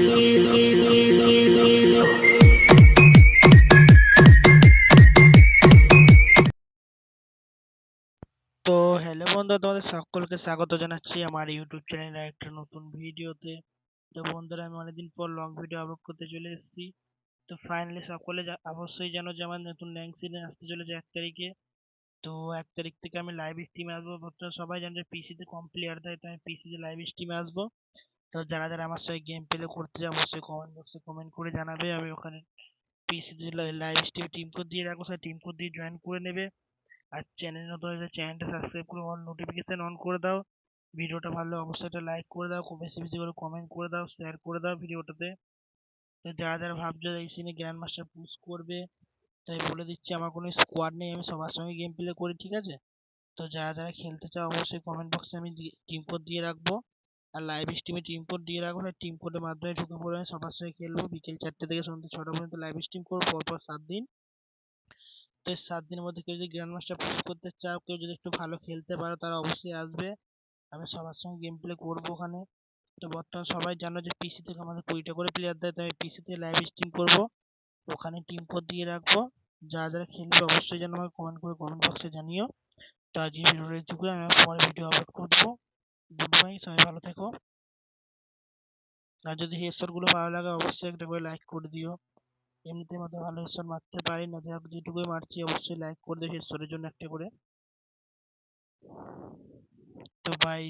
তো হ্যালো বন্ধুরা তোমাদের সকলকে স্বাগত জানাচ্ছি আমার ইউটিউব চ্যানেলে একটা নতুন ভিডিওতে তো বন্ধুরা, আমি অনেকদিন পর লং ভিডিও আপলোড করতে চলে এসেছি। তো ফাইনালি সকলে অবশ্যই জানো যে আমার নতুন র্যাঙ্ক সিজন আসতে চলেছে এক তারিখে। তো এক তারিখ থেকে আমি লাইভ স্ট্রিমে আসব। বর্তমানে সবাই জানে যে পিসিতে কম প্লেয়ার দেয় তো আমি পিসিতে লাইভ স্ট্রিমে আসব। তো যারা যারা আমার সঙ্গে গেম প্লে করতে চায়, অবশ্যই কমেন্ট বক্সে কমেন্ট করে জানাবে। আমি ওখানে পিসিতে লাইভ স্ট্রিমে টিম কোড দিয়ে রাখব। সেই টিম কোড দিয়ে জয়েন করে নেবে। আর চ্যানেল নতুন হলে চ্যানেলটা সাবস্ক্রাইব করে অল নোটিফিকেশন অন করে দাও। ভিডিওটা ভালো অবশ্যই একটা লাইক করে দাও। বেশি বেশি করে কমেন্ট করে দাও শেয়ার করে দাও ভিডিওটাতে। তো যারা যারা ভাবছ এই সিনে গ্র্যান্ড মাস্টার পুশ করবে, তাই বলে দিচ্ছি আমার কোনো স্কোয়াড নেই। আমি সবার সঙ্গে গেম প্লে করি, ঠিক আছে? তো যারা যারা খেলতে চাও, অবশ্যই কমেন্ট বক্সে আমি টিম কোড দিয়ে রাখব। আর লাইভ স্ট্রিমে টিম কোড দিয়ে রাখব। আর টিম কোডের মাধ্যমে ঢুকে পড়ে আমি সবার সঙ্গে খেলব। বিকেল চারটে থেকে সন্ধ্যে ছটা পর্যন্ত লাইভ স্ট্রিম করব পরপর সাত দিন। তো এই সাত দিনের মধ্যে কেউ যদি গ্র্যান্ড মাস্টার পুশ করতে চাও, কেউ যদি একটু ভালো খেলতে পারো, তারা অবশ্যই আসবে। আমি সবার সঙ্গে গেম প্লে করব ওখানে। তো বর্তমান সবাই জানো যে পিসি থেকে আমাদের কুড়িটা করে প্লেয়ার দেয়, তো আমি পিসিতে লাইভ স্ট্রিম করব। ওখানে টিম কোড দিয়ে রাখব। যারা যারা খেলবে অবশ্যই যেন আমাকে কমেন্ট করে কমেন্ট বক্সে জানিও। তো আজকে ভিডিওটা আমি পরে ভিডিও করব গুড বাই সবাই ভালো থেকো। আর যদি হেডশটগুলো ভালো লাগে, অবশ্যই একটা করে লাইক করে দিও। এমনিতে মতো ভালো হেডশট মারতে পারি না যাক যেটুকুই মারছি, অবশ্যই লাইক করে দিও হেডশটের জন্য একটা করে। তো বাই